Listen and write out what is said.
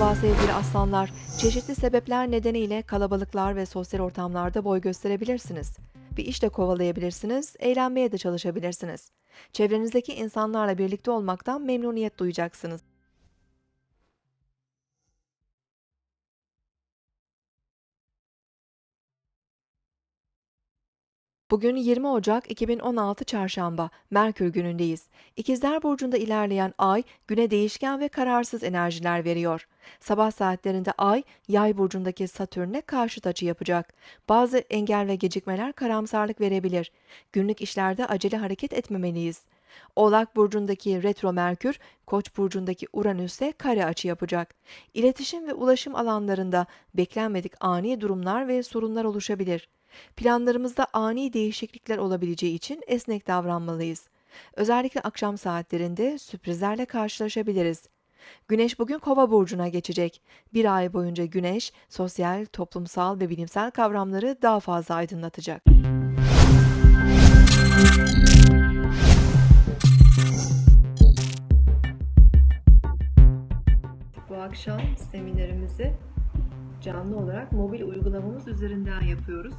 Merhaba sevgili aslanlar. Çeşitli sebepler nedeniyle kalabalıklar ve sosyal ortamlarda boy gösterebilirsiniz. Bir iş de kovalayabilirsiniz, eğlenmeye de çalışabilirsiniz. Çevrenizdeki insanlarla birlikte olmaktan memnuniyet duyacaksınız. Bugün 20 Ocak 2016 Çarşamba, Merkür günündeyiz. İkizler Burcu'nda ilerleyen ay, güne değişken ve kararsız enerjiler veriyor. Sabah saatlerinde ay, Yay Burcu'ndaki Satürn'e karşıt açı yapacak. Bazı engel ve gecikmeler karamsarlık verebilir. Günlük işlerde acele hareket etmemeliyiz. Oğlak Burcu'ndaki Retro Merkür, Koç Burcu'ndaki Uranüs'e kare açı yapacak. İletişim ve ulaşım alanlarında beklenmedik ani durumlar ve sorunlar oluşabilir. Planlarımızda ani değişiklikler olabileceği için esnek davranmalıyız. Özellikle akşam saatlerinde sürprizlerle karşılaşabiliriz. Güneş bugün Kova burcuna geçecek. Bir ay boyunca Güneş sosyal, toplumsal ve bilimsel kavramları daha fazla aydınlatacak. Bu akşam seminerimizi canlı olarak mobil uygulamamız üzerinden yapıyoruz.